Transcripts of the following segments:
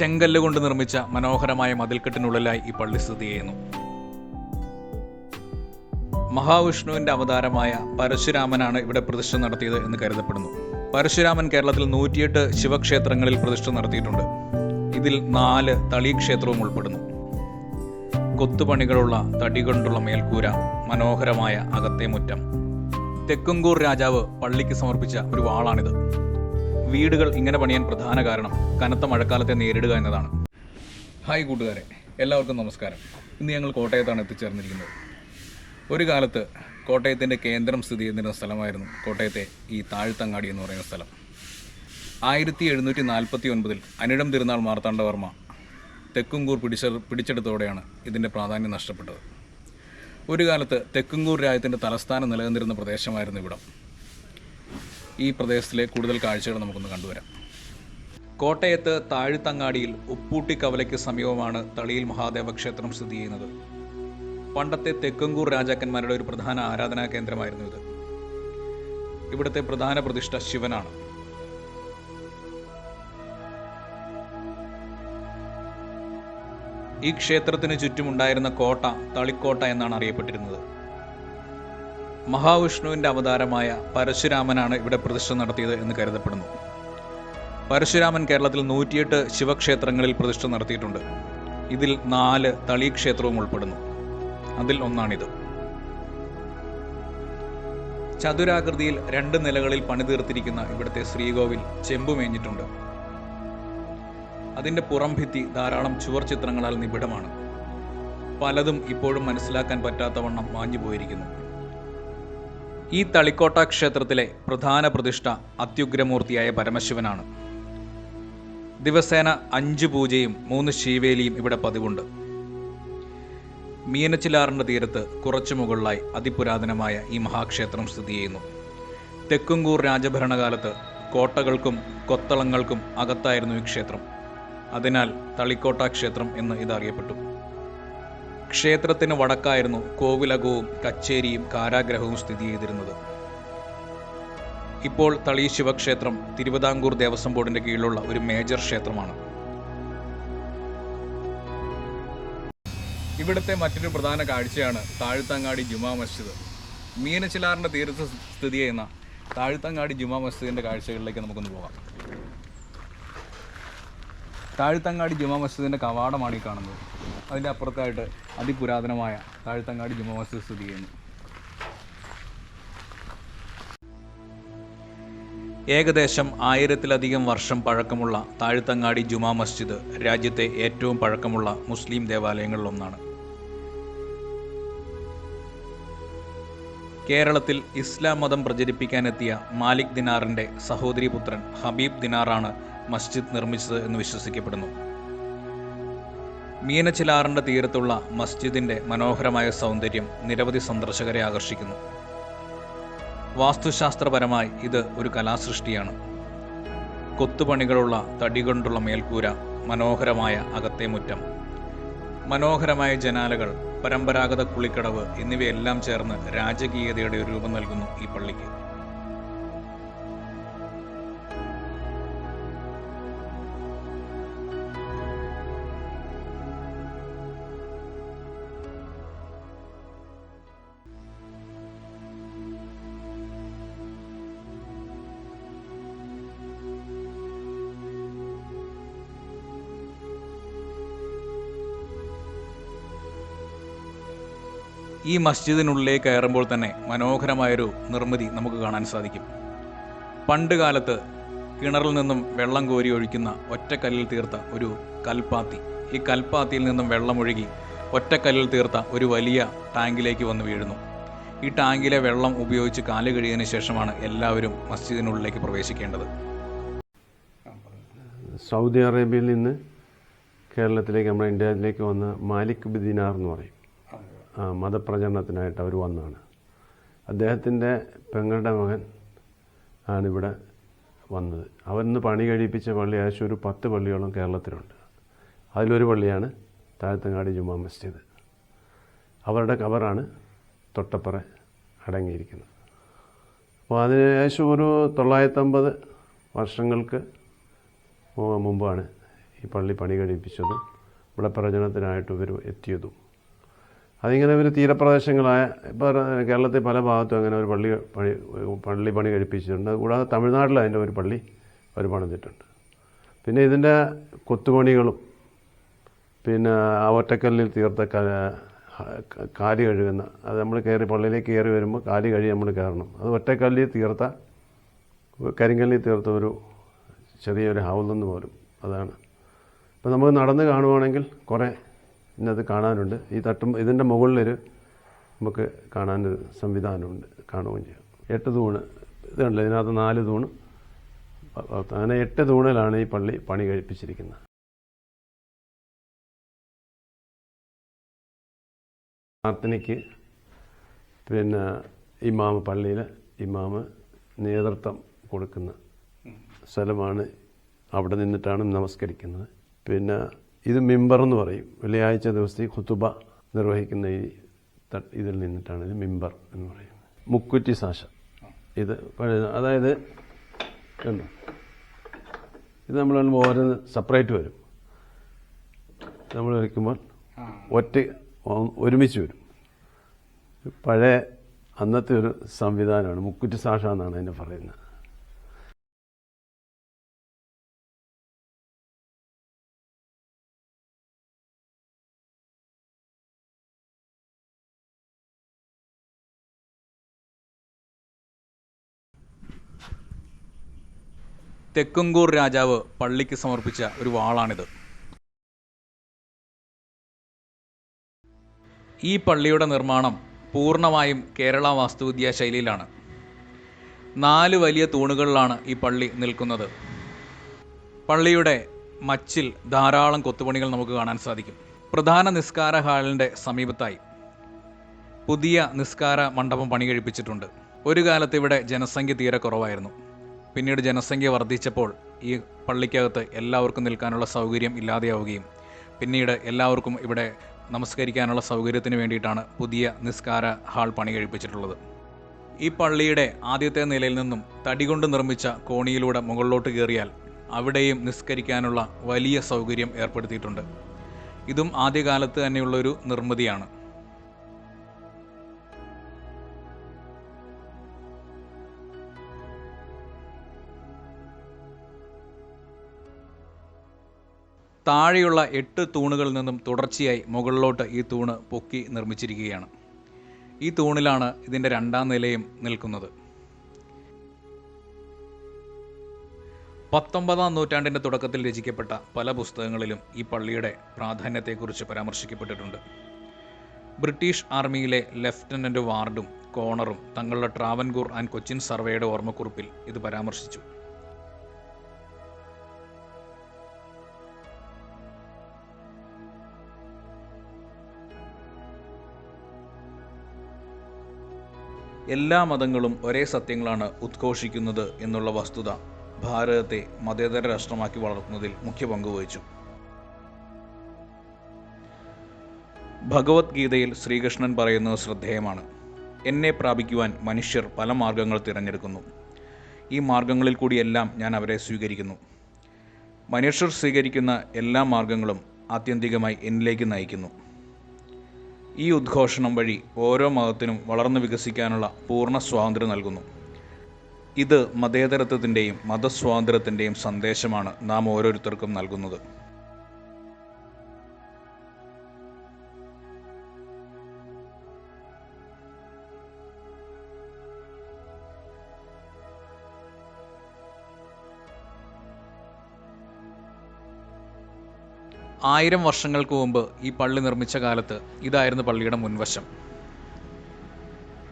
ചെങ്കല്ല് കൊണ്ട് നിർമ്മിച്ച മനോഹരമായ മതിൽക്കെട്ടിനുള്ളിലായി ഈ പള്ളി സ്ഥിതി ചെയ്യുന്നു. മഹാവിഷ്ണുവിന്റെ അവതാരമായ പരശുരാമനാണ് ഇവിടെ പ്രതിഷ്ഠ നടത്തിയത് എന്ന് കരുതപ്പെടുന്നു. പരശുരാമൻ കേരളത്തിൽ നൂറ്റിയെട്ട് ശിവക്ഷേത്രങ്ങളിൽ പ്രതിഷ്ഠ നടത്തിയിട്ടുണ്ട്. ഇതിൽ നാല് തളി ക്ഷേത്രവും ഉൾപ്പെടുന്നു. കൊത്തുപണികളുള്ള തടി കൊണ്ടുള്ള മേൽക്കൂര മനോഹരമായ അകത്തെ മുറ്റം തെക്കുംകൂർ രാജാവ് പള്ളിക്ക് സമർപ്പിച്ച ഒരു വാളാണിത്. വീടുകൾ ഇങ്ങനെ പണിയാൻ പ്രധാന കാരണം കനത്ത മഴക്കാലത്തെ നേരിടുക എന്നതാണ്. ഹായ് കൂട്ടുകാരെ എല്ലാവർക്കും നമസ്കാരം. ഇന്ന് ഞങ്ങൾ കോട്ടയത്താണ് എത്തിച്ചേർന്നിരിക്കുന്നത്. ഒരു കാലത്ത് കോട്ടയത്തിന്റെ കേന്ദ്രം സ്ഥിതി ചെയ്യുന്ന സ്ഥലമായിരുന്നു കോട്ടയത്തെ ഈ താഴ്ത്തങ്ങാടി എന്ന് പറയുന്ന സ്ഥലം. ആയിരത്തി എഴുന്നൂറ്റി നാൽപ്പത്തി ഒൻപതിൽ അനിഴം തിരുനാൾ മാർത്താണ്ഡവർമ്മ തെക്കുംകൂർ പിടിച്ച പിടിച്ചെടുത്തോടെയാണ് ഇതിന്റെ പ്രാധാന്യം നഷ്ടപ്പെട്ടത്. ഒരു കാലത്ത് തെക്കുംകൂർ രാജ്യത്തിന്റെ തലസ്ഥാനം നിലനിന്നിരുന്ന പ്രദേശമായിരുന്നു ഇവിടം. ഈ പ്രദേശത്തിലെ കൂടുതൽ കാഴ്ചകൾ നമുക്കൊന്ന് കണ്ടുവരാം. കോട്ടയത്ത് താഴ്ത്തങ്ങാടിയിൽ ഉപ്പൂട്ടി കവലയ്ക്ക് സമീപമാണ് തളിയിൽ മഹാദേവ ക്ഷേത്രം സ്ഥിതി ചെയ്യുന്നത്. പണ്ടത്തെ തെക്കങ്കൂർ രാജാക്കന്മാരുടെ ഒരു പ്രധാന ആരാധനാ കേന്ദ്രമായിരുന്നു ഇത്. ഇവിടുത്തെ പ്രധാന പ്രതിഷ്ഠ ശിവനാണ്. ഈ ക്ഷേത്രത്തിന് ചുറ്റുമുണ്ടായിരുന്ന കോട്ട തളിക്കോട്ട എന്നാണ് അറിയപ്പെട്ടിരുന്നത്. മഹാവിഷ്ണുവിന്റെ അവതാരമായ പരശുരാമനാണ് ഇവിടെ പ്രതിഷ്ഠ നടത്തിയത് എന്ന് കരുതപ്പെടുന്നു. പരശുരാമൻ കേരളത്തിൽ നൂറ്റിയെട്ട് ശിവക്ഷേത്രങ്ങളിൽ പ്രതിഷ്ഠ നടത്തിയിട്ടുണ്ട്. ഇതിൽ നാല് തളി ക്ഷേത്രവും ഉൾപ്പെടുന്നു. അതിൽ ഒന്നാണിത്. ചതുരാകൃതിയിൽ രണ്ട് നിലകളിൽ പണിതീർത്തിരിക്കുന്ന ഇവിടുത്തെ ശ്രീകോവിൽ ചെമ്പുമേഞ്ഞിട്ടുണ്ട്. അതിന്റെ പുറം ഭിത്തി ധാരാളം ചുവർ ചിത്രങ്ങളാൽ നിബിഡമാണ്. പലതും ഇപ്പോഴും മനസ്സിലാക്കാൻ പറ്റാത്തവണ്ണം മാഞ്ഞു പോയിരിക്കുന്നു ഈ തളിക്കോട്ട ക്ഷേത്രത്തിലെ പ്രധാന പ്രതിഷ്ഠ അത്യുഗ്രമൂർത്തിയായ പരമശിവനാണ്. ദിവസേന അഞ്ച് പൂജയും മൂന്ന് ശീവേലിയും ഇവിടെ പതിവുണ്ട്. മീനച്ചിലാറിന്റെ തീരത്ത് കുറച്ചു മുകളിലായി അതിപുരാതനമായ ഈ മഹാക്ഷേത്രം സ്ഥിതി ചെയ്യുന്നു. തെക്കുംകൂർ രാജഭരണകാലത്ത് കോട്ടകൾക്കും കൊത്തളങ്ങൾക്കും അകത്തായിരുന്നു ഈ ക്ഷേത്രം. അതിനാൽ തളിക്കോട്ട ക്ഷേത്രം എന്ന് ഇത് അറിയപ്പെട്ടു ക്ഷേത്രത്തിന് വടക്കായിരുന്നു കോവിലകവും കച്ചേരിയും കാരാഗ്രഹവും സ്ഥിതി ചെയ്തിരുന്നത്. ഇപ്പോൾ തളി ശിവക്ഷേത്രം തിരുവിതാംകൂർ ദേവസ്വം ബോർഡിന്റെ കീഴിലുള്ള ഒരു മേജർ ക്ഷേത്രമാണ്. ഇവിടുത്തെ മറ്റൊരു പ്രധാന കാഴ്ചയാണ് താഴ്ത്തങ്ങാടി ജുമാ മസ്ജിദ്. മീനച്ചിലാറിന്റെ തീരത്ത് സ്ഥിതി ചെയ്യുന്ന താഴ്ത്തങ്ങാടി ജുമാ മസ്ജിദിന്റെ കാഴ്ചകളിലേക്ക് നമുക്കൊന്ന് പോകാം. താഴ്ത്തങ്ങാടി ജുമാ മസ്ജിദിന്റെ കവാടമാണ് ഈ കാണുന്നത്. അതിന്റെ അപ്പുറത്തായിട്ട് അതിപുരാതനമായ താഴ്ത്തങ്ങാടി ജുമാ മസ്ജിദ് സ്ഥിതി ചെയ്യുന്നു. ഏകദേശം ആയിരത്തിലധികം വർഷം പഴക്കമുള്ള താഴ്ത്തങ്ങാടി ജുമാ മസ്ജിദ് രാജ്യത്തെ ഏറ്റവും പഴക്കമുള്ള മുസ്ലിം ദേവാലയങ്ങളിലൊന്നാണ്. കേരളത്തിൽ ഇസ്ലാം മതം പ്രചരിപ്പിക്കാനെത്തിയ മാലിക് ദിനാറിന്റെ സഹോദരി പുത്രൻ ഹബീബ് ദിനാറാണ് മസ്ജിദ് നിർമ്മിച്ചത് എന്ന് വിശ്വസിക്കപ്പെടുന്നു. മീനച്ചിലാറിന്റെ തീരത്തുള്ള മസ്ജിദിന്റെ മനോഹരമായ സൗന്ദര്യം നിരവധി സന്ദർശകരെ ആകർഷിക്കുന്നു. വാസ്തുശാസ്ത്രപരമായി ഇത് ഒരു കലാസൃഷ്ടിയാണ്. കൊത്തുപണികളുള്ള തടി കൊണ്ടുള്ള മേൽക്കൂര മനോഹരമായ അകത്തെ മുറ്റം മനോഹരമായ ജനാലകൾ പരമ്പരാഗത കുളിക്കടവ് എന്നിവയെല്ലാം ചേർന്ന് രാജകീയതയുടെ ഒരു രൂപം നൽകുന്നു ഈ പള്ളിക്ക്. ഈ മസ്ജിദിനുള്ളിലേക്ക് കയറുമ്പോൾ തന്നെ മനോഹരമായൊരു നിർമ്മിതി നമുക്ക് കാണാൻ സാധിക്കും. പണ്ട് കാലത്ത് കിണറിൽ നിന്നും വെള്ളം കോരി ഒഴിക്കുന്ന ഒറ്റക്കല്ലിൽ തീർത്ത ഒരു കൽപ്പാത്തി. ഈ കൽപ്പാത്തിയിൽ നിന്നും വെള്ളം ഒഴുകി ഒറ്റക്കല്ലിൽ തീർത്ത ഒരു വലിയ ടാങ്കിലേക്ക് വന്ന് വീഴുന്നു. ഈ ടാങ്കിലെ വെള്ളം ഉപയോഗിച്ച് കാൽ കഴിയതിനു ശേഷമാണ് എല്ലാവരും മസ്ജിദിനുള്ളിലേക്ക് പ്രവേശിക്കേണ്ടത്. സൗദി അറേബ്യയിൽ നിന്ന് കേരളത്തിലേക്ക് നമ്മുടെ ഇന്ത്യയിലേക്ക് വന്ന മാലിക് ബിദിനാർ എന്ന് പറയും. മതപ്രചരണത്തിനായിട്ട് അവർ വന്നതാണ്. അദ്ദേഹത്തിന്റെ പെങ്ങളുടെ മകൻ ആണിവിടെ വന്നത്. അവരിന്ന് പണി കഴിപ്പിച്ച പള്ളി ഏകദേശം ഒരു പത്ത് പള്ളിയോളം കേരളത്തിലുണ്ട്. അതിലൊരു പള്ളിയാണ് താഴത്തങ്ങാടി ജുമാ മസ്ജിദ്. അവരുടെ കബറാണ് തൊട്ടപ്പുറ അടങ്ങിയിരിക്കുന്നത്. അപ്പോൾ അതിന് ഏകദേശം ഒരു തൊള്ളായിരത്തമ്പത് വർഷങ്ങൾക്ക് മുമ്പാണ് ഈ പള്ളി പണി കഴിപ്പിച്ചതും ഇവിടെ പ്രചരണത്തിനായിട്ട് ഇവർ എത്തിയതും. അതിങ്ങനെ ഒരു തീരപ്രദേശങ്ങളായ ഇപ്പോൾ കേരളത്തിൽ പല ഭാഗത്തും അങ്ങനെ ഒരു പള്ളി പണി പള്ളി പണി കഴിപ്പിച്ചിട്ടുണ്ട്. കൂടാതെ തമിഴ്നാട്ടിൽ അതിന്റെ ഒരു പള്ളി അവർ പണിതിട്ടുണ്ട് പിന്നെ ഇതിന്റെ കൊത്തുപണികളും പിന്നെ ഒറ്റക്കല്ലിൽ തീർത്ത കാൽ കഴുകുന്ന അത് നമ്മൾ കയറി പള്ളിയിലേക്ക് കയറി വരുമ്പോൾ കാൽ കഴുകി നമ്മൾ കയറണം. അത് ഒറ്റക്കല്ലിൽ തീർത്ത കരിങ്കല്ലിൽ തീർത്ത ഒരു ചെറിയൊരു ഹൗലെന്ന് പോലും അതാണ്. ഇപ്പം നമുക്ക് നടന്ന് കാണുവാണെങ്കിൽ കുറേ ഇന്നത് കാണാനുണ്ട്. ഈ തട്ടും ഇതിന്റെ മുകളിലൊരു നമുക്ക് കാണാനൊരു സംവിധാനമുണ്ട്. കാണുകയും ചെയ്യാം. എട്ട് തൂണ്. ഇതുണ്ട് ഇതിനകത്ത് നാല് തൂണ്. അങ്ങനെ എട്ട് തൂണിലാണ് ഈ പള്ളി പണി കഴിപ്പിച്ചിരിക്കുന്നത്. പ്രാർത്ഥനയ്ക്ക് പിന്നെ ഇമാമ പള്ളിയിൽ ഇമാമ് നേതൃത്വം കൊടുക്കുന്ന സ്ഥലമാണ്. അവിടെ നിന്നിട്ടാണ് നമസ്കരിക്കുന്നത്. പിന്നെ ഇത് മിമ്പർ എന്ന് പറയും. വെള്ളിയാഴ്ച ദിവസത്തെ ഖുത്തുബ നിർവഹിക്കുന്ന ഈ ഇതിൽ നിന്നിട്ടാണ് ഇത് മിമ്പർ എന്ന് പറയുന്നത്. മുക്കുറ്റി സാശ. ഇത് അതായത് കണ്ടോ? ഇത് നമ്മൾ ഓരോന്ന് സെപ്പറേറ്റ് വരും. നമ്മൾ വയ്ക്കുമ്പോൾ ഒറ്റ ഒരുമിച്ച് വരും. പഴയ അന്നത്തെ ഒരു സംവിധാനമാണ്. മുക്കുറ്റി സാഷ എന്നാണ് അതിനെ പറയുന്നത്. തെക്കുംകൂർ രാജാവ് പള്ളിക്ക് സമർപ്പിച്ച ഒരു വാളാണിത്. ഈ പള്ളിയുടെ നിർമ്മാണം പൂർണമായും കേരള വാസ്തുവിദ്യാ ശൈലിയിലാണ്. നാല് വലിയ തൂണുകളിലാണ് ഈ പള്ളി നിൽക്കുന്നത്. പള്ളിയുടെ മച്ചിൽ ധാരാളം കൊത്തുപണികൾ നമുക്ക് കാണാൻ സാധിക്കും. പ്രധാന നിസ്കാര ഹാളിന്റെ സമീപത്തായി പുതിയ നിസ്കാര മണ്ഡപം പണി കഴിപ്പിച്ചിട്ടുണ്ട് ഒരു കാലത്ത് ഇവിടെ ജനസംഖ്യ തീരെ കുറവായിരുന്നു. പിന്നീട് ജനസംഖ്യ വർദ്ധിച്ചപ്പോൾ ഈ പള്ളിക്കകത്ത് എല്ലാവർക്കും നിൽക്കാനുള്ള സൗകര്യം ഇല്ലാതെയാവുകയും പിന്നീട് എല്ലാവർക്കും ഇവിടെ നമസ്കരിക്കാനുള്ള സൗകര്യത്തിന് വേണ്ടിയിട്ടാണ് പുതിയ നിസ്കാര ഹാൾ പണി കഴിപ്പിച്ചിട്ടുള്ളത് ഈ പള്ളിയുടെ ആദ്യത്തെ നിലയിൽ നിന്നും തടി കൊണ്ട് നിർമ്മിച്ച കോണിയിലൂടെ മുകളിലോട്ട് കയറിയാൽ അവിടെയും നിസ്കരിക്കാനുള്ള വലിയ സൗകര്യം ഏർപ്പെടുത്തിയിട്ടുണ്ട്. ഇതും ആദ്യകാലത്ത് തന്നെയുള്ളൊരു നിർമ്മിതിയാണ്. താഴെയുള്ള എട്ട് തൂണുകളിൽ നിന്നും തുടർച്ചയായി മുകളിലോട്ട് ഈ തൂണ് പൊക്കി നിർമ്മിച്ചിരിക്കുകയാണ്. ഈ തൂണിലാണ് ഇതിന്റെ രണ്ടാം നിലയും നിൽക്കുന്നത്. പത്തൊമ്പതാം നൂറ്റാണ്ടിന്റെ തുടക്കത്തിൽ രചിക്കപ്പെട്ട പല പുസ്തകങ്ങളിലും ഈ പള്ളിയുടെ പ്രാധാന്യത്തെക്കുറിച്ച് പരാമർശിക്കപ്പെട്ടിട്ടുണ്ട്. ബ്രിട്ടീഷ് ആർമിയിലെ ലെഫ്റ്റനന്റ് വാർഡും കോണറും തങ്ങളുടെ ട്രാവൻകൂർ ആൻഡ് കൊച്ചിൻ സർവേയുടെ ഓർമ്മക്കുറിപ്പിൽ ഇത് പരാമർശിച്ചു. എല്ലാ മതങ്ങളും ഒരേ സത്യങ്ങളാണ് ഉദ്ഘോഷിക്കുന്നത് എന്നുള്ള വസ്തുത ഭാരതത്തെ മതേതര രാഷ്ട്രമാക്കി വളർത്തുന്നതിൽ മുഖ്യ പങ്ക് വഹിച്ചു. ഭഗവത്ഗീതയിൽ ശ്രീകൃഷ്ണൻ പറയുന്നത് ശ്രദ്ധേയമാണ്. എന്നെ പ്രാപിക്കുവാൻ മനുഷ്യർ പല മാർഗങ്ങൾ തിരഞ്ഞെടുക്കുന്നു. ഈ മാർഗങ്ങളിൽ കൂടിയെല്ലാം ഞാൻ അവരെ സ്വീകരിക്കുന്നു. മനുഷ്യർ സ്വീകരിക്കുന്ന എല്ലാ മാർഗങ്ങളും ആത്യന്തികമായി എന്നിലേക്ക് നയിക്കുന്നു. ഈ ഉദ്ഘോഷണം വഴി ഓരോ മതത്തിനും വളർന്നു വികസിക്കാനുള്ള പൂർണ സ്വാതന്ത്ര്യം നൽകുന്നു. ഇത് മതേതരത്വത്തിന്റെയും മതസ്വാതന്ത്ര്യത്തിന്റെയും സന്ദേശമാണ് നാം ഓരോരുത്തർക്കും നൽകുന്നത്. ആയിരം വർഷങ്ങൾക്ക് മുമ്പ് ഈ പള്ളി നിർമ്മിച്ച കാലത്ത് ഇതായിരുന്നു പള്ളിയുടെ മുൻവശം.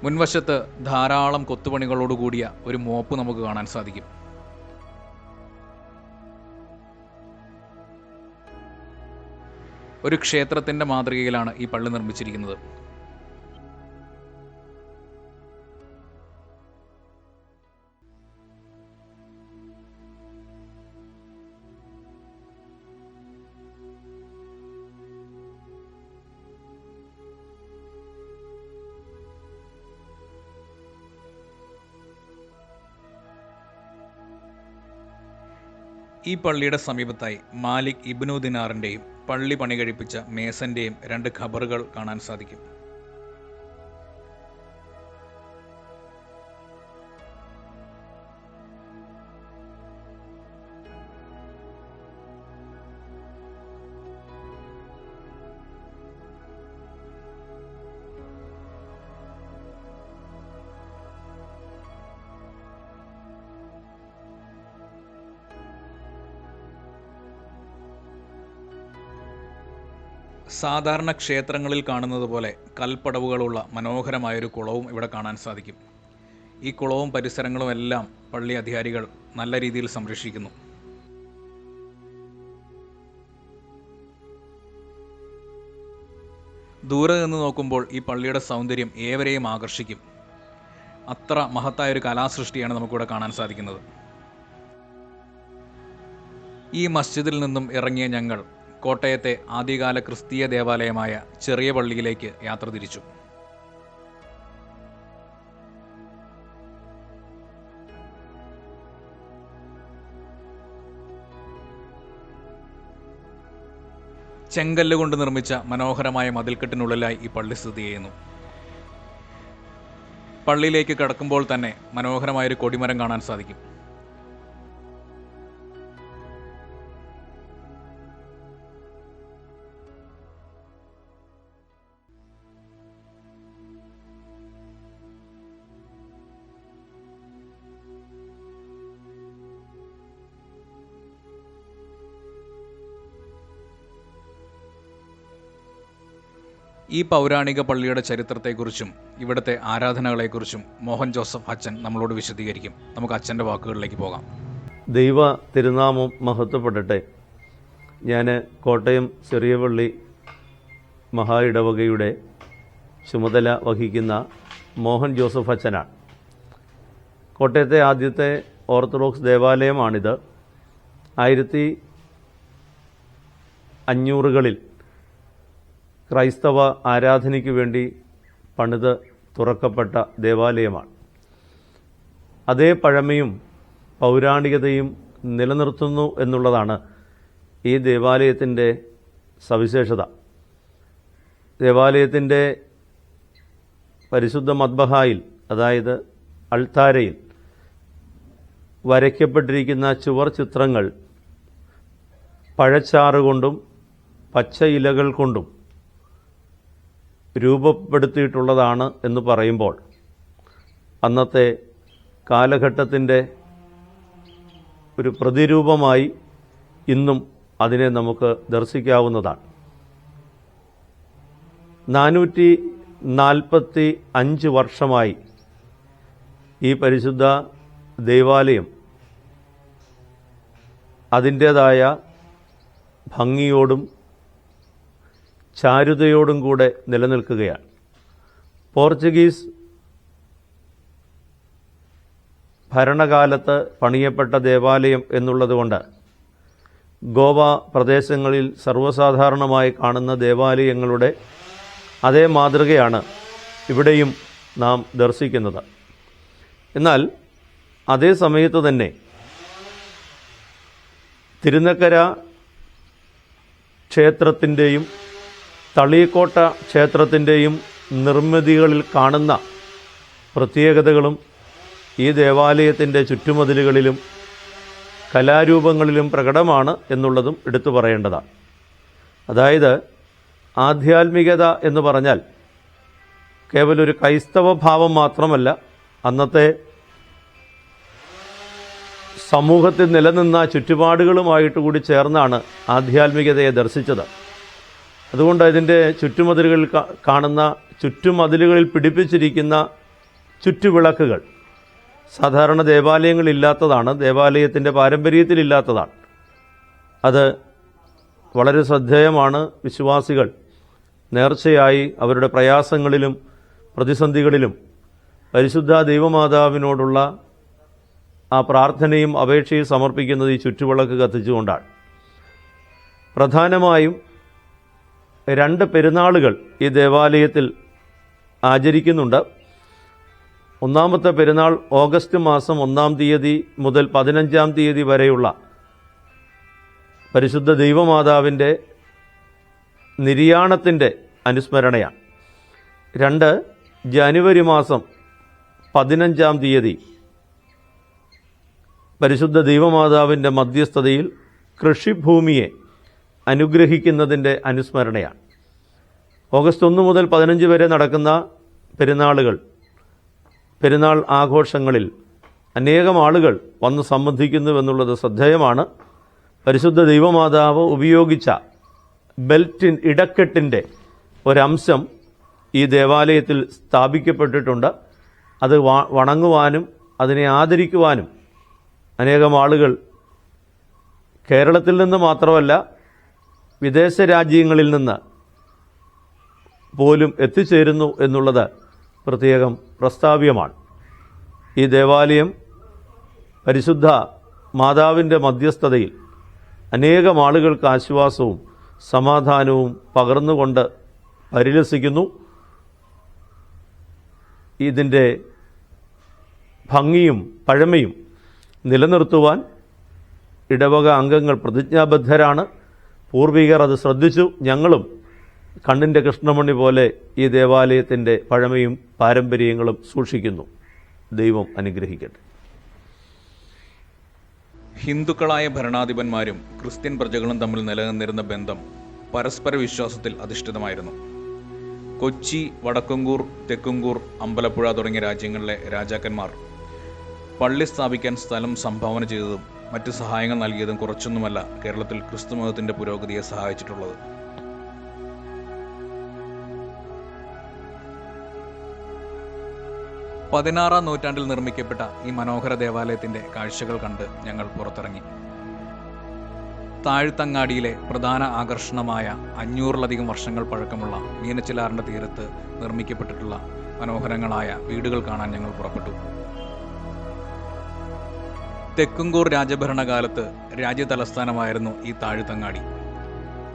മുൻവശത്ത് ധാരാളം കൊത്തുപണികളോടുകൂടിയ ഒരു മോപ്പ് നമുക്ക് കാണാൻ സാധിക്കും. ഒരു ക്ഷേത്രത്തിന്റെ മാതൃകയിലാണ് ഈ പള്ളി നിർമ്മിച്ചിരിക്കുന്നത്. ഈ പള്ളിയുടെ സമീപത്തായി മാലിക് ഇബ്നു ദിനാറിന്റെയും പള്ളി പണി കഴിപ്പിച്ച മേസന്റെയും രണ്ട് ഖബറുകൾ കാണാൻ സാധിക്കും. സാധാരണ ക്ഷേത്രങ്ങളിൽ കാണുന്നത് പോലെ കൽപ്പടവുകളുള്ള മനോഹരമായൊരു കുളവും ഇവിടെ കാണാൻ സാധിക്കും. ഈ കുളവും പരിസരങ്ങളും എല്ലാം പള്ളി അധികാരികൾ നല്ല രീതിയിൽ സംരക്ഷിക്കുന്നു. ദൂരെ നിന്ന് നോക്കുമ്പോൾ ഈ പള്ളിയുടെ സൗന്ദര്യം ഏവരെയും ആകർഷിക്കും. അത്ര മഹത്തായ ഒരു കലാസൃഷ്ടിയാണ് നമുക്കിവിടെ കാണാൻ സാധിക്കുന്നത്. ഈ മസ്ജിദിൽ നിന്നും ഇറങ്ങിയ ഞങ്ങൾ കോട്ടയത്തെ ആദ്യകാല ക്രിസ്തീയ ദേവാലയമായ ചെറിയ പള്ളിയിലേക്ക് യാത്ര തിരിച്ചു. ചെങ്കല്ല് കൊണ്ട് നിർമ്മിച്ച മനോഹരമായ മതിൽക്കെട്ടിനുള്ളിലായി ഈ പള്ളി സ്ഥിതി ചെയ്യുന്നു. പള്ളിയിലേക്ക് കടക്കുമ്പോൾ തന്നെ മനോഹരമായൊരു കൊടിമരം കാണാൻ സാധിക്കും. ഈ പൗരാണിക പള്ളിയുടെ ചരിത്രത്തെക്കുറിച്ചും ഇവിടുത്തെ ആരാധനകളെക്കുറിച്ചും മോഹൻ ജോസഫ് അച്ഛൻ നമ്മളോട് വിശദീകരിക്കും. നമുക്ക് അച്ഛന്റെ വാക്കുകളിലേക്ക് പോകാം. ദൈവ തിരുനാമം മഹത്വപ്പെടട്ടെ. ഞാൻ കോട്ടയം ചെറിയപള്ളി മഹാ ഇടവകയുടെ ചുമതല വഹിക്കുന്ന മോഹൻ ജോസഫ് അച്ഛനാണ്. കോട്ടയത്തെ ആദ്യത്തെ ഓർത്തഡോക്സ് ദേവാലയമാണിത്. ആയിരത്തി അഞ്ഞൂറുകളിൽ ക്രൈസ്തവ ആരാധനയ്ക്ക് വേണ്ടി പണിത് തുറക്കപ്പെട്ട ദേവാലയമാണ്. അതേ പഴമയും പൗരാണികതയും നിലനിർത്തുന്നു എന്നുള്ളതാണ് ഈ ദേവാലയത്തിന്റെ സവിശേഷത. ദേവാലയത്തിന്റെ പരിശുദ്ധ മദ്ബഹായിൽ അതായത് അൾത്താരയിൽ വരയ്ക്കപ്പെട്ടിരിക്കുന്ന ചുവർ ചിത്രങ്ങൾ പഴച്ചാറുകൊണ്ടും പച്ച ഇലകൾ കൊണ്ടും രൂപപ്പെടുത്തിയിട്ടുള്ളതാണ് എന്ന് പറയുമ്പോൾ അന്നത്തെ കാലഘട്ടത്തിന്റെ ഒരു പ്രതിരൂപമായി ഇന്നും അതിനെ നമുക്ക് ദർശിക്കാവുന്നതാണ്. നാനൂറ്റി നാൽപ്പത്തി അഞ്ച് വർഷമായി ഈ പരിശുദ്ധ ദൈവാലയം അതിന്റേതായ ഭംഗിയോടും ചാരുതയോടും കൂടെ നിലനിൽക്കുകയാണ്. പോർച്ചുഗീസ് ഭരണകാലത്ത് പണിയപ്പെട്ട ദേവാലയം എന്നുള്ളതുകൊണ്ട് ഗോവ പ്രദേശങ്ങളിൽ സർവസാധാരണമായി കാണുന്ന ദേവാലയങ്ങളുടെ അതേ മാതൃകയാണ് ഇവിടെയും നാം ദർശിക്കുന്നത്. എന്നാൽ അതേ സമയത്ത് തന്നെ തിരുനക്കര ക്ഷേത്രത്തിന്റെയും തളിയക്കോട്ട ക്ഷേത്രത്തിന്റെയും നിർമ്മിതികളിൽ കാണുന്ന പ്രത്യേകതകളും ഈ ദേവാലയത്തിന്റെ ചുറ്റുമതിലുകളിലും കലാരൂപങ്ങളിലും പ്രകടമാണ് എന്നുള്ളതും എടുത്തു പറയേണ്ടതാണ് അതായത് ആധ്യാത്മികത എന്ന് പറഞ്ഞാൽ കേവലൊരു ക്രൈസ്തവ ഭാവം മാത്രമല്ല അന്നത്തെ സമൂഹത്തിൽ നിലനിന്ന ചുറ്റുപാടുകളുമായിട്ട് കൂടി ചേർന്നാണ് ആധ്യാത്മികതയെ ദർശിച്ചത്. അതുകൊണ്ട് അതിന്റെ ചുറ്റുമതിലുകളിൽ കാണുന്ന ചുറ്റുമതിലുകളിൽ പിടിപ്പിച്ചിരിക്കുന്ന ചുറ്റുവിളക്കുകൾ സാധാരണ ദേവാലയങ്ങളില്ലാത്തതാണ് ദേവാലയത്തിന്റെ പാരമ്പര്യത്തിലില്ലാത്തതാണ്. അത് വളരെ ശ്രദ്ധേയമാണ് വിശ്വാസികൾ. നേർച്ചയായി അവരുടെ പ്രയാസങ്ങളിലും പ്രതിസന്ധികളിലും പരിശുദ്ധ ദൈവമാതാവിനോടുള്ള ആ പ്രാർത്ഥനയും അപേക്ഷയും സമർപ്പിക്കുന്നത് ഈ ചുറ്റുവിളക്ക് കത്തിച്ചുകൊണ്ടാണ്. പ്രധാനമായും രണ്ട് പെരുന്നാളുകൾ ഈ ദേവാലയത്തിൽ ആചരിക്കുന്നുണ്ട്. ഒന്നാമത്തെ പെരുന്നാൾ ഓഗസ്റ്റ് മാസം ഒന്നാം തീയതി മുതൽ പതിനഞ്ചാം തീയതി വരെയുള്ള പരിശുദ്ധ ദൈവമാതാവിന്റെ നിര്യാണത്തിന്റെ അനുസ്മരണയാണ്. രണ്ട് ജനുവരി മാസം പതിനഞ്ചാം തീയതി പരിശുദ്ധ ദൈവമാതാവിന്റെ മധ്യസ്ഥതയിൽ കൃഷിഭൂമിയെ അനുഗ്രഹിക്കുന്നതിന്റെ അനുസ്മരണയാണ്. ഓഗസ്റ്റ് ഒന്ന് മുതൽ പതിനഞ്ച് വരെ നടക്കുന്ന പെരുന്നാളുകൾ പെരുന്നാൾ ആഘോഷങ്ങളിൽ അനേകം ആളുകൾ വന്ന് സംബന്ധിക്കുന്നുവെന്നുള്ളത് ശ്രദ്ധേയമാണ്. പരിശുദ്ധ ദൈവമാതാവ് ഉപയോഗിച്ച ബെൽറ്റിൻ ഇടക്കെട്ടിന്റെ ഒരംശം ഈ ദേവാലയത്തിൽ സ്ഥാപിക്കപ്പെട്ടിട്ടുണ്ട്. അത് വണങ്ങുവാനും അതിനെ ആദരിക്കുവാനും അനേകം ആളുകൾ കേരളത്തിൽ നിന്ന് മാത്രമല്ല വിദേശ രാജ്യങ്ങളിൽ നിന്ന് പോലും എത്തിച്ചേരുന്നു എന്നുള്ളത് പ്രത്യേകം പ്രസ്താവ്യമാണ്. ഈ ദേവാലയം പരിശുദ്ധ മാതാവിന്റെ മധ്യസ്ഥതയിൽ അനേകം ആളുകൾക്ക് ആശ്വാസവും സമാധാനവും പകർന്നുകൊണ്ട് പരിലസിക്കുന്നു ഇതിന്റെ ഭംഗിയും പഴമയും നിലനിർത്തുവാൻ ഇടവക അംഗങ്ങൾ പ്രതിജ്ഞാബദ്ധരാണ്. പൂർവികർ അത് ശ്രദ്ധിച്ചു. ഞങ്ങളും കണ്ണിന്റെ കൃഷ്ണമണി പോലെ ഈ ദേവാലയത്തിന്റെ പഴമയും പാരമ്പര്യങ്ങളും സൂക്ഷിക്കുന്നു. ദൈവം അനുഗ്രഹിക്കട്ടെ. ഹിന്ദുക്കളായ ഭരണാധിപന്മാരും ക്രിസ്ത്യൻ പ്രജകളും തമ്മിൽ നിലനിന്നിരുന്ന ബന്ധം പരസ്പര വിശ്വാസത്തിൽ അധിഷ്ഠിതമായിരുന്നു. കൊച്ചി വടക്കുംകൂർ തെക്കുംകൂർ അമ്പലപ്പുഴ തുടങ്ങിയ രാജ്യങ്ങളിലെ രാജാക്കന്മാർ പള്ളി സ്ഥാപിക്കാൻ സ്ഥലം സംഭാവന ചെയ്തതും മറ്റ് സഹായങ്ങൾ നൽകിയതും കുറച്ചൊന്നുമല്ല കേരളത്തിൽ ക്രിസ്തു ക്രിസ്തുമതത്തിന്റെ പുരോഗതിയെ സഹായിച്ചിട്ടുള്ളത്. പതിനാറാം നൂറ്റാണ്ടിൽ നിർമ്മിക്കപ്പെട്ട ഈ മനോഹര ദേവാലയത്തിന്റെ കാഴ്ചകൾ കണ്ട് ഞങ്ങൾ പുറത്തിറങ്ങി. താഴ്ത്തങ്ങാടിയിലെ പ്രധാന ആകർഷണമായ അഞ്ഞൂറിലധികം വർഷങ്ങൾ പഴക്കമുള്ള മീനച്ചിലാറിന്റെ തീരത്ത് നിർമ്മിക്കപ്പെട്ടിട്ടുള്ള മനോഹരങ്ങളായ വീടുകൾ കാണാൻ ഞങ്ങൾ പുറപ്പെട്ടു. തെക്കുംകൂർ രാജഭരണകാലത്ത് രാജ്യതലസ്ഥാനമായിരുന്നു ഈ താഴ്ത്തങ്ങാടി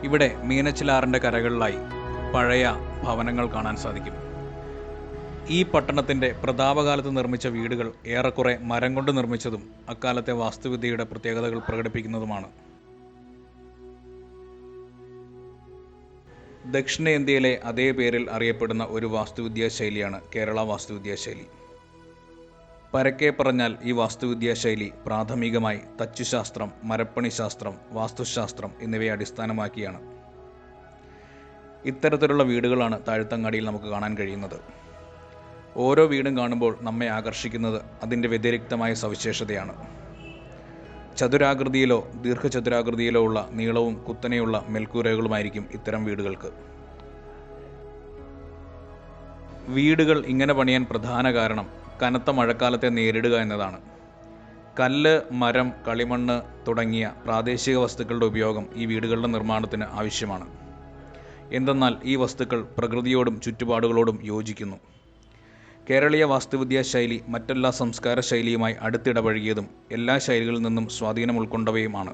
ഇവിടെ മീനച്ചിലാറിന്റെ കരകളിലായി പഴയ ഭവനങ്ങൾ കാണാൻ സാധിക്കും. ഈ പട്ടണത്തിന്റെ പ്രതാപകാലത്ത് നിർമ്മിച്ച വീടുകൾ ഏറെക്കുറെ മരം കൊണ്ട് നിർമ്മിച്ചതും അക്കാലത്തെ വാസ്തുവിദ്യയുടെ പ്രത്യേകതകൾ പ്രകടിപ്പിക്കുന്നതുമാണ്. ദക്ഷിണേന്ത്യയിലെ അതേ പേരിൽ അറിയപ്പെടുന്ന ഒരു വാസ്തുവിദ്യാ ശൈലിയാണ് കേരള വാസ്തുവിദ്യാ ശൈലി. പരക്കെ പറഞ്ഞാൽ ഈ വാസ്തുവിദ്യാ ശൈലി പ്രാഥമികമായി തച്ചുശാസ്ത്രം മരപ്പണിശാസ്ത്രം വാസ്തുശാസ്ത്രം എന്നിവയെ അടിസ്ഥാനമാക്കിയാണ്. ഇത്തരത്തിലുള്ള വീടുകളാണ് താഴ്ത്തങ്ങാടിയിൽ നമുക്ക് കാണാൻ കഴിയുന്നത്. ഓരോ വീടും കാണുമ്പോൾ നമ്മെ ആകർഷിക്കുന്നത് അതിന്റെ വ്യതിരിക്തമായ സവിശേഷതയാണ്. ചതുരാകൃതിയിലോ ദീർഘചതുരാകൃതിയിലോ ഉള്ള നീളവും കുത്തനെയുള്ള മേൽക്കൂരകളുമായിരിക്കും ഇത്തരം വീടുകൾക്ക്. വീടുകൾ ഇങ്ങനെ പണിയാൻ പ്രധാന കാരണം കനത്ത മഴക്കാലത്തെ നേരിടുക എന്നതാണ്. കല്ല് മരം കളിമണ്ണ് തുടങ്ങിയ പ്രാദേശിക വസ്തുക്കളുടെ ഉപയോഗം ഈ വീടുകളുടെ നിർമ്മാണത്തിന് ആവശ്യമാണ്. എന്തെന്നാൽ ഈ വസ്തുക്കൾ പ്രകൃതിയോടും ചുറ്റുപാടുകളോടും യോജിക്കുന്നു. കേരളീയ വാസ്തുവിദ്യാ ശൈലി മറ്റെല്ലാ സംസ്കാര ശൈലിയുമായി അടുത്തിടപഴകിയതും എല്ലാ ശൈലികളിൽ നിന്നും സ്വാധീനം ഉൾക്കൊണ്ടവയുമാണ്.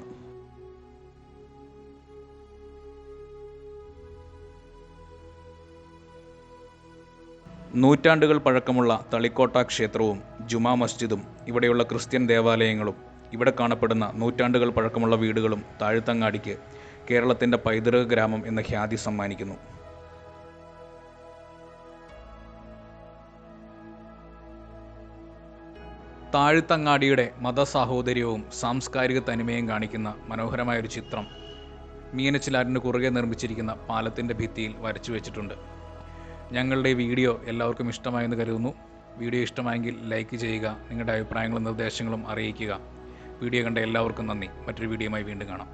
നൂറ്റാണ്ടുകൾ പഴക്കമുള്ള തളിക്കോട്ട ക്ഷേത്രവും ജുമാ മസ്ജിദും ഇവിടെയുള്ള ക്രിസ്ത്യൻ ദേവാലയങ്ങളും ഇവിടെ കാണപ്പെടുന്ന നൂറ്റാണ്ടുകൾ പഴക്കമുള്ള വീടുകളും താഴ്ത്തങ്ങാടിക്ക് കേരളത്തിന്റെ പൈതൃക ഗ്രാമം എന്ന ഖ്യാതി സമ്മാനിക്കുന്നു. താഴ്ത്തങ്ങാടിയുടെ മതസാഹോദര്യവും സാംസ്കാരിക തനിമയും കാണിക്കുന്ന മനോഹരമായൊരു ചിത്രം മീനച്ചിലാറിന് കുറുകെ നിർമ്മിച്ചിരിക്കുന്ന പാലത്തിന്റെ ഭിത്തിയിൽ വരച്ചു വെച്ചിട്ടുണ്ട് ഞങ്ങളുടെ വീഡിയോ എല്ലാവർക്കും ഇഷ്ടമായെന്ന് കരുതുന്നു. വീഡിയോ ഇഷ്ടമായെങ്കിൽ ലൈക്ക് ചെയ്യുക നിങ്ങളുടെ അഭിപ്രായങ്ങളും നിർദ്ദേശങ്ങളും അറിയിക്കുക. വീഡിയോ കണ്ട എല്ലാവർക്കും നന്ദി. മറ്റൊരു വീഡിയോയുമായി വീണ്ടും കാണാം.